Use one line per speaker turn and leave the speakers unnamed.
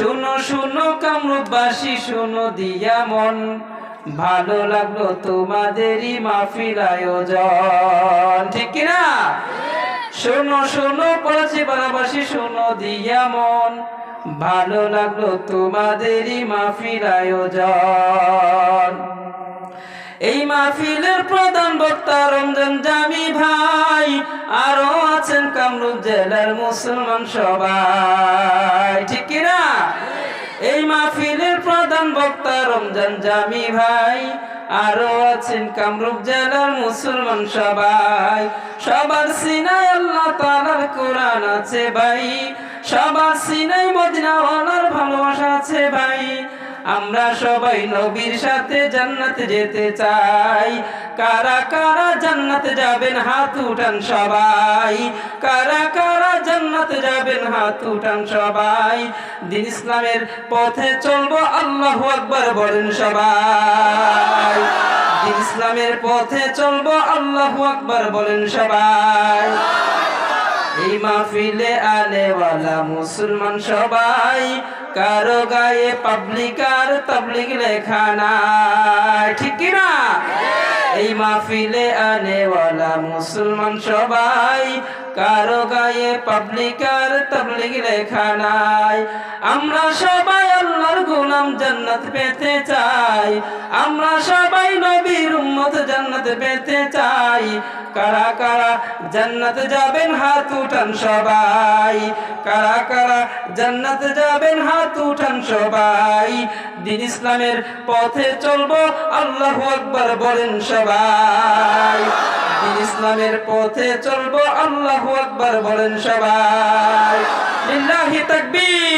শুনো শুনো কামরূপবাসী, শুনো দিয়া মন। ভালো লাগল তোমাদেরই মাহফিল আয়োজন। ঠিক কিনা? শোনো শোনো পড়াশি পাড়াবাসী শোনো দিয়া মন। ভালো লাগল তোমাদেরই মাহফিল আয়োজন। এই মাহফিলের প্রধান বক্তা রমজান জামি ভাই। আরও আছেন কামরূপ জেলার মুসলমান সবাই। ঠিক মাহফিলের প্রধান বক্তা রমজান জামি ভাই। আরও আছেন কামরূপ জেলার মুসলমান সবাই। সবার সিনাই আল্লাহ তাআলার কোরআন আছে ভাই। সবার সিনাই মদিনাওয়ালার ভালোবাসা আছে ভাই। আমরা সবাই নবীর সাথে জান্নাতে যেতে চাই। কারা কারা জান্নাতে যাবেন হাত উঠান সবাই। কারা কারা জান্নাতে যাবেন, হাত উঠান সবাই। দিন ইসলামের পথে চলবো, আল্লাহু আকবার বলেন সবাই। দিন ইসলামের পথে চলবো, আল্লাহু আকবার বলেন সবাই। এই মাহফিলে আলেওয়ালা মুসলমান সবাই, কারও গায়ে পাবলিক আর তাবলিগ লেখা নাই। ঠিক কি না? এই মাহফিলে আনেওয়ালা মুসলমান সবাই কারও গায়ে পাবলিক আর তাবলিগ লেখা নাই। আমরা সবাই আল্লাহর গোলাম জান্নাত পেতে চাই। আমরা সবাই নবীর উম্মত জান্নাত পেতে চাই। কারা কারা জান্নাত যাবেন হাত উঠান সবাই। কারা কারা জান্নাত যাবেন হাত উঠান সবাই। দিন ইসলামের পথে চলবো, আল্লাহ আকবার বলেন সবাই। দিন ইসলামের পথে চলবো আল্লাহ আকবার বলেন সবাই। লিল্লাহি তাকবীর।